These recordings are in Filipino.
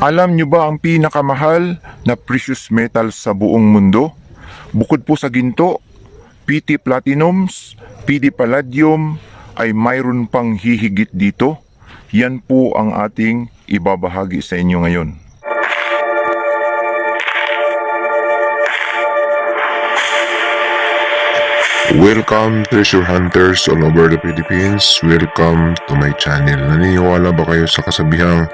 Alam nyo ba ang pinakamahal na precious metal sa buong mundo? Bukod po sa ginto, PT Platinums, PD Palladium ay mayroon pang hihigit dito. Yan po ang ating ibabahagi sa inyo ngayon. Welcome treasure hunters all over the Philippines. Welcome to my channel. Naniniwala ba kayo sa kasabihang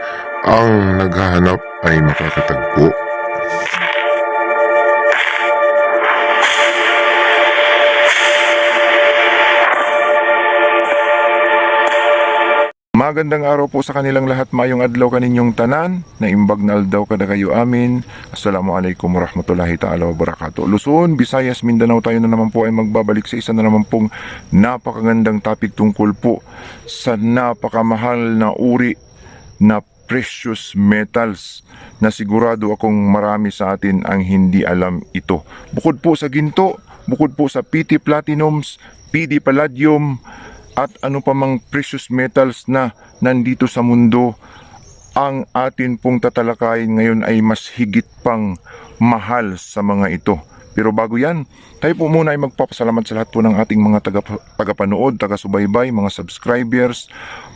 ang naghahanap ay makakatagpo? Magandang araw po sa kanilang lahat, mayong adlaw kaninyong tanan, na imbag na aldaw kada kayo amin. Assalamualaikum warahmatullahi ta'ala wabarakatuh. Luzon, Visayas, Mindanao tayo na naman po ay magbabalik sa isa na naman pong napakagandang topic tungkol po sa napakamahal na uri na precious metals na sigurado akong marami sa atin ang hindi alam ito. Bukod po sa ginto, bukod po sa PT Platinums, PD Palladium, at ano pa mang precious metals na nandito sa mundo, ang atin pong tatalakayin ngayon ay mas higit pang mahal sa mga ito. Pero bago yan, tayo po muna ay magpapasalamat sa lahat po ng ating mga taga, tagapanood, taga-subaybay, mga subscribers,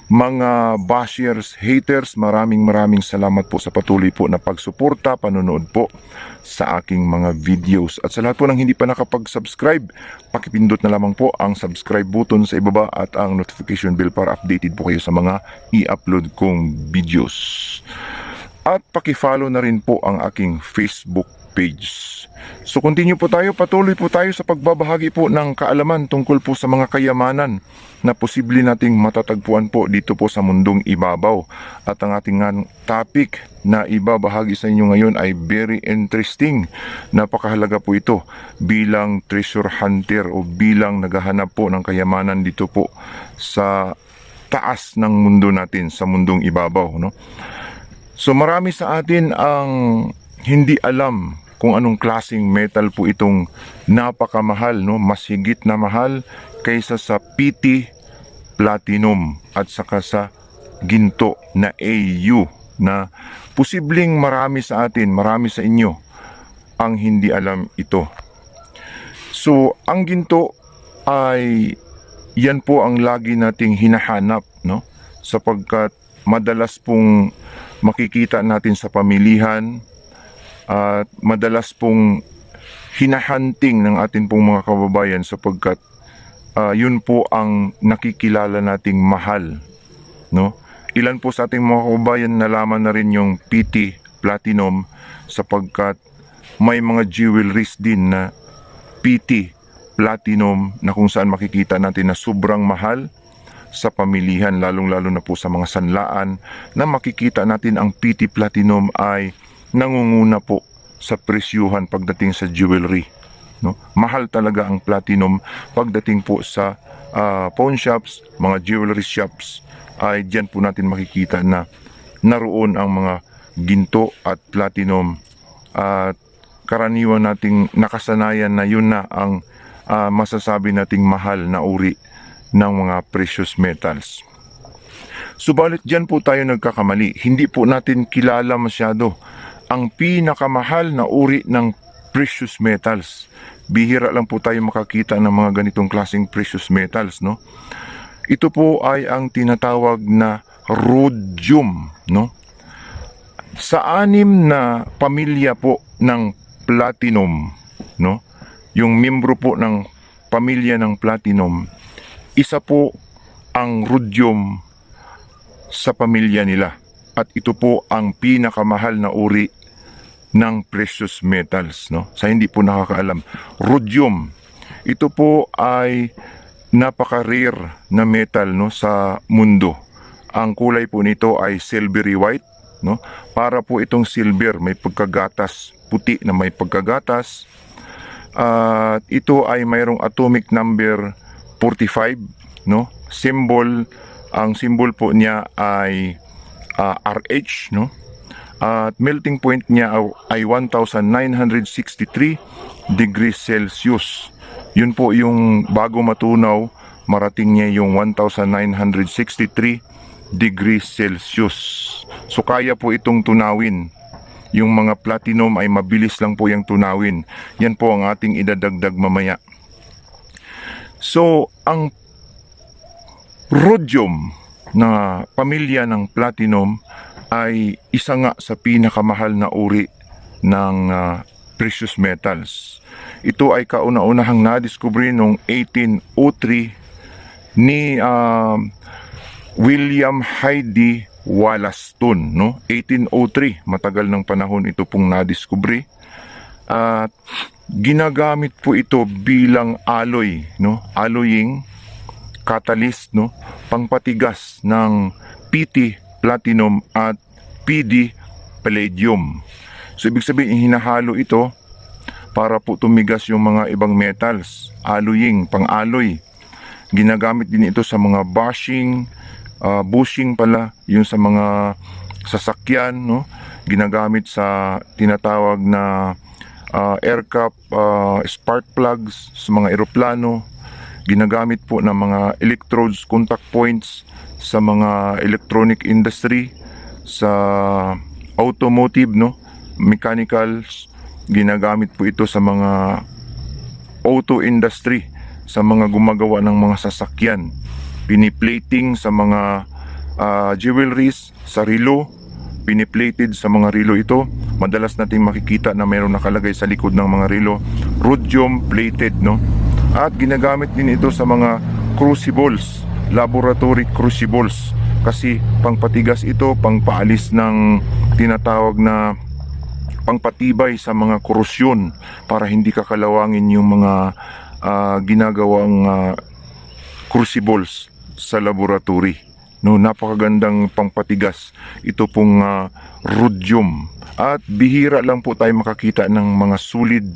mga bashers, haters. Maraming maraming salamat po sa patuloy po na pagsuporta, panonood po sa aking mga videos. At sa lahat po ng hindi pa nakapag-subscribe, pakipindot na lamang po ang subscribe button sa ibaba at ang notification bell para updated po kayo sa mga i-upload kong videos. At pakifollow na rin po ang aking Facebook page. So continue po tayo, patuloy po tayo sa pagbabahagi po ng kaalaman tungkol po sa mga kayamanan na posible nating matatagpuan po dito po sa mundong ibabaw. At ang ating topic na ibabahagi sa inyo ngayon ay very interesting. Napakahalaga po ito bilang treasure hunter o bilang naghahanap po ng kayamanan dito po sa taas ng mundo natin, sa mundong ibabaw. No? So marami sa atin ang hindi alam kung anong klasing metal po itong napakamahal, no? mas higit na mahal kaysa sa PT Platinum at saka sa ginto na AU na posibleng marami sa atin, marami sa inyo ang hindi alam ito. So, ang ginto ay yan po ang lagi nating hinahanap, no? Sapagkat madalas pong makikita natin sa pamilihan at madalas pong hinahunting ng atin pong mga kababayan sapagkat ah, yun po ang nakikilala nating mahal, no? Ilan po sa ating mga kababayan nalaman na rin yung PT Platinum sapagkat may mga jewelries din na PT Platinum na kung saan makikita natin na sobrang mahal sa pamilihan lalong-lalo na po sa mga sanlaan na makikita natin ang PT Platinum ay nangunguna po sa presyuhan pagdating sa jewelry no mahal talaga ang platinum pagdating po sa ah, pawn shops mga jewelry shops ay diyan po natin makikita na naroon ang mga ginto at platinum at karaniwan nating nakasanayan na yun na ang ah, masasabi nating mahal na uri ng mga precious metals. Subalit dyan po tayo nagkakamali. Hindi po natin kilala masyado ang pinakamahal na uri ng precious metals. Bihira lang po tayo makakita ng mga ganitong klaseng precious metals, no? Ito po ay ang tinatawag na rhodium, no? Sa anim na pamilya po ng platinum, no? Yung membro po ng pamilya ng platinum, isa po ang rhodium sa pamilya nila. At ito po ang pinakamahal na uri ng precious metals, no? Sa hindi po nakakaalam, rhodium. Ito po ay napaka-rare na metal no sa mundo. Ang kulay po nito ay silvery white, no? Para po itong silver may pagkagatas, puti na may pagkagatas. At ito ay mayroong atomic number 45, no? Symbol ang symbol po niya ay ah, RH, no? At melting point niya ay 1963 degrees Celsius. Yun po yung bago matunaw, marating niya yung 1963 degrees Celsius. So kaya po itong tunawin. Yung mga platinum ay mabilis lang po yung tunawin. Yan po ang ating idadagdag mamaya. So, ang rhodium na pamilya ng platinum ay isa nga sa pinakamahal na uri ng ah, precious metals. Ito ay kauna-unahang nadiskubre noong 1803 ni ah, William Hyde Wollaston, no? 1803, matagal ng panahon ito pong nadiskubre. At ginagamit po ito bilang alloy, no? Alloying catalyst, no? Pangpatigas ng PT platinum at PD palladium. So ibig sabihin hinahalo ito para po tumigas yung mga ibang metals, alloying, pang-alloy. Ginagamit din ito sa mga bushing, ah, bushing pala, yung sa mga sasakyan, no? Ginagamit sa tinatawag na ah, aircraft ah, spark plugs sa mga eroplano. Ginagamit po ng mga electrodes, contact points sa mga electronic industry, sa automotive, no? Mechanicals, ginagamit po ito sa mga auto industry, sa mga gumagawa ng mga sasakyan, piniplating sa mga ah, jewelries, sa relo, piniplated sa mga relo ito. Madalas nating makikita na mayroong nakalagay sa likod ng mga relo, rhodium plated, no? At ginagamit din ito sa mga crucibles, laboratory crucibles kasi pangpatigas ito, pangpaalis ng tinatawag na pangpatibay sa mga korosyon para hindi kakalawangin yung mga ah, ginagawang ah, crucibles sa laboratory. No, napakagandang pangpatigas. Ito pong ah, rhodium. At bihira lang po tayo makakita ng mga solid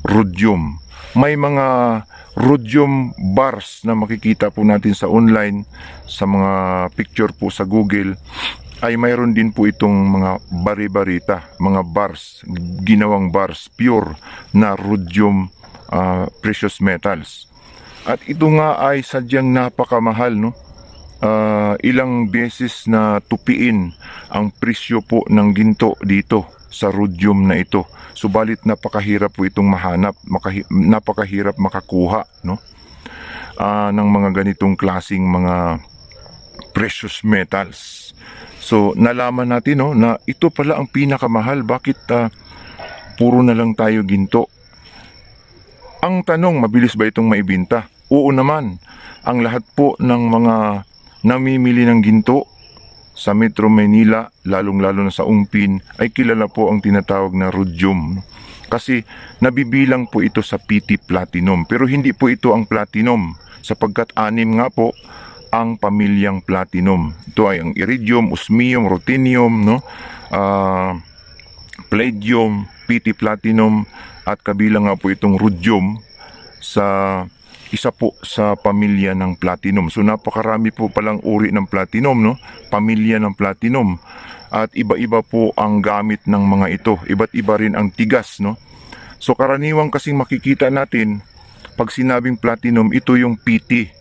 rhodium. May mga rhodium bars na makikita po natin sa online, sa mga picture po sa Google ay mayroon din po itong mga bari-barita, mga bars, ginawang bars, pure na rhodium ah, precious metals. At ito nga ay sadyang napakamahal, no? Ah, ilang beses na tupiin ang presyo po ng ginto dito sa rhodium na ito. Subalit napakahirap po itong mahanap, makahi- napakahirap makakuha, no? Ah, ng mga ganitong klasing mga precious metals. So, nalaman natin no, na ito pala ang pinakamahal. Bakit ah, puro na lang tayo ginto? Ang tanong, mabilis ba itong maibinta? Oo naman. Ang lahat po ng mga namimili ng ginto sa Metro Manila, lalong-lalo na sa Ungpin, ay kilala po ang tinatawag na rhodium. Kasi nabibilang po ito sa PT Platinum. Pero hindi po ito ang platinum sapagkat anim nga po ang pamilyang platinum. Ito ay ang iridium, osmium, ruthenium, no? Ah, palladium, PT platinum at kabilang nga po itong rhodium sa isa po sa pamilya ng platinum. So napakarami po palang uri ng platinum, no? Pamilya ng platinum. At iba-iba po ang gamit ng mga ito. Iba't iba rin ang tigas, no? So karaniwang kasing makikita natin pag sinabing platinum, ito yung PT.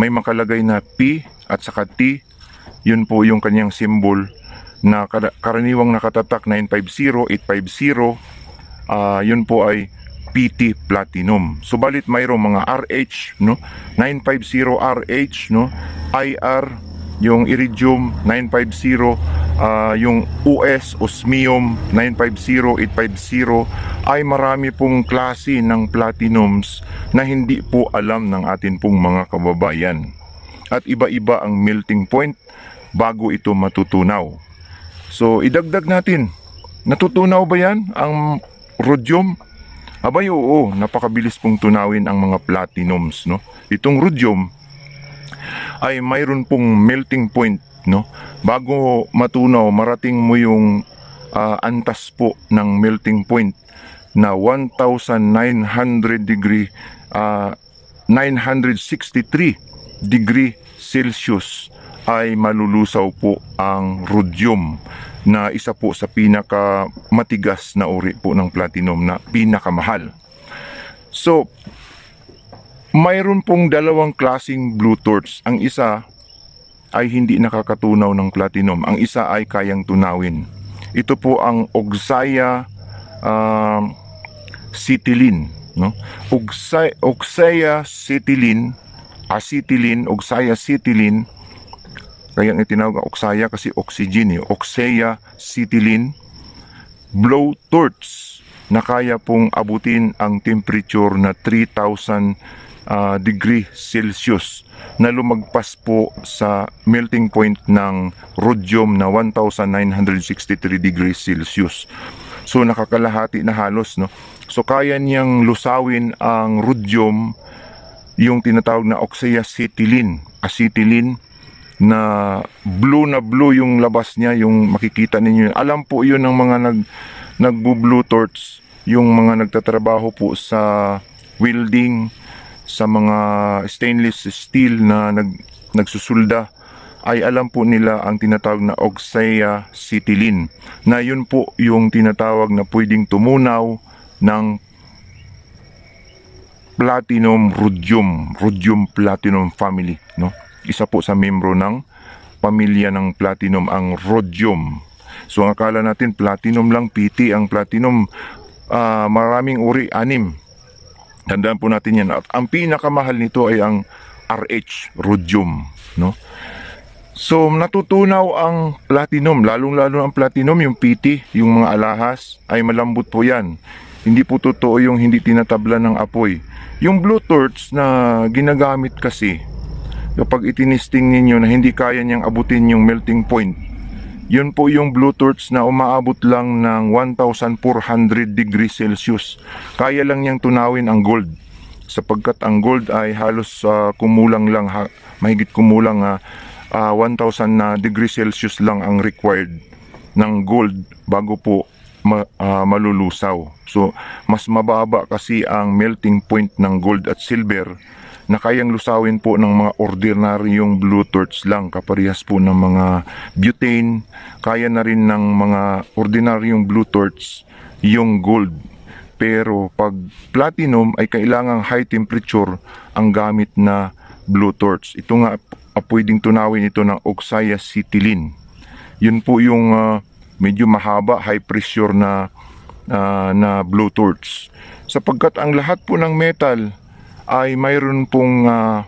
May makalagay na P at saka T. Yun po yung kanyang symbol na karaniwang nakatatak 950, 850. Ah, yun po ay PT Platinum. Subalit mayroong mga RH, no? 950 RH, no? IR, yung Iridium 950, ah, yung US Osmium 950, 850 ay marami pong klase ng platinums na hindi po alam ng atin pong mga kababayan. At iba-iba ang melting point bago ito matutunaw. So idagdag natin, natutunaw ba yan ang rhodium? Abay oo, napakabilis pong tunawin ang mga platinums, no? Itong rhodium ay mayroon pong melting point, no? Bago matunaw, marating mo yung ah, antas po ng melting point na 1900 degree ah, 963 degree Celsius ay malulusaw po ang rhodium na isa po sa pinaka matigas na uri po ng platinum na pinakamahal. So, mayroon pong dalawang klasing blue torch. Ang isa ay hindi nakakatunaw ng platinum. Ang isa ay kayang tunawin. Ito po ang Oxaya um, Citylin, no? Oxay, Oxaya Citylin, acetylene, Oxaya Citylin, kaya nga tinawag ang Oxaya kasi oxygen, eh. Oxaya Citylin, blow torch na kaya pong abutin ang temperature na 3,000 ah, degree Celsius na lumagpas po sa melting point ng rhodium na 1,963 degrees Celsius. So nakakalahati na halos no. So kaya niyang lusawin ang rhodium yung tinatawag na oxyacetylene, acetylene na blue na blue yung labas niya, yung makikita ninyo. Alam po yun ng mga nag nagbu-blue torch, yung mga nagtatrabaho po sa welding, sa mga stainless steel na nag, nagsusulda ay alam po nila ang tinatawag na oxyacetylene na yun po yung tinatawag na pwedeng tumunaw ng platinum rhodium, rhodium platinum family, no? Isa po sa membro ng pamilya ng platinum ang rhodium. So ang akala natin platinum lang PT ang platinum ah, maraming uri anim. Tandaan po natin yan. At ang pinakamahal nito ay ang RH rhodium, no? So natutunaw ang platinum, lalong-lalo ang platinum, yung PT, yung mga alahas ay malambot po 'yan. Hindi po totoo yung hindi tinatabla ng apoy. Yung blue torch na ginagamit kasi kapag itinisting ninyo na hindi kaya niyang abutin yung melting point, yun po yung blue torch na umaabot lang ng 1,400 degrees Celsius. Kaya lang niyang tunawin ang gold sapagkat ang gold ay halos ah, kumulang lang ha, mahigit kumulang ah, ah, 1,000 na degrees Celsius lang ang required ng gold bago po ma, ah, malulusaw. So mas mababa kasi ang melting point ng gold at silver na kayang lusawin po ng mga ordinaryong blue torch lang kaparehas po ng mga butane kaya na rin ng mga ordinaryong blue torch yung gold pero pag platinum ay kailangang high temperature ang gamit na blue torch. Ito nga ah, pwedeng tunawin ito ng oxyacetylene. Yun po yung ah, medyo mahaba high pressure na ah, na blue torch. Sapagkat ang lahat po ng metal ay mayroon pong ah,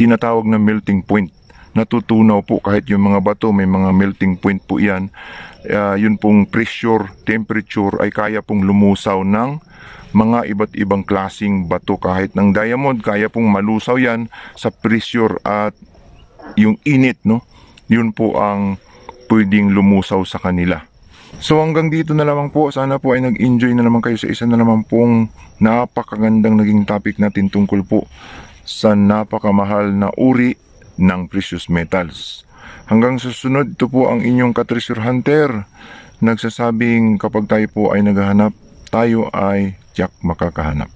tinatawag na melting point. Natutunaw po kahit yung mga bato may mga melting point po yan. Ah, yun pong pressure, temperature ay kaya pong lumusaw ng mga iba't ibang klasing bato kahit ng diamond kaya pong malusaw yan sa pressure at yung init no yun po ang pwedeng lumusaw sa kanila So hanggang dito na lamang po. Sana po ay nag-enjoy na naman kayo sa isa na naman pong napakagandang naging topic natin tungkol po sa napakamahal na uri ng precious metals. Hanggang sa susunod, ito po ang inyong ka-treasure hunter. Nagsasabing kapag tayo po ay naghahanap, tayo ay tiyak makakahanap.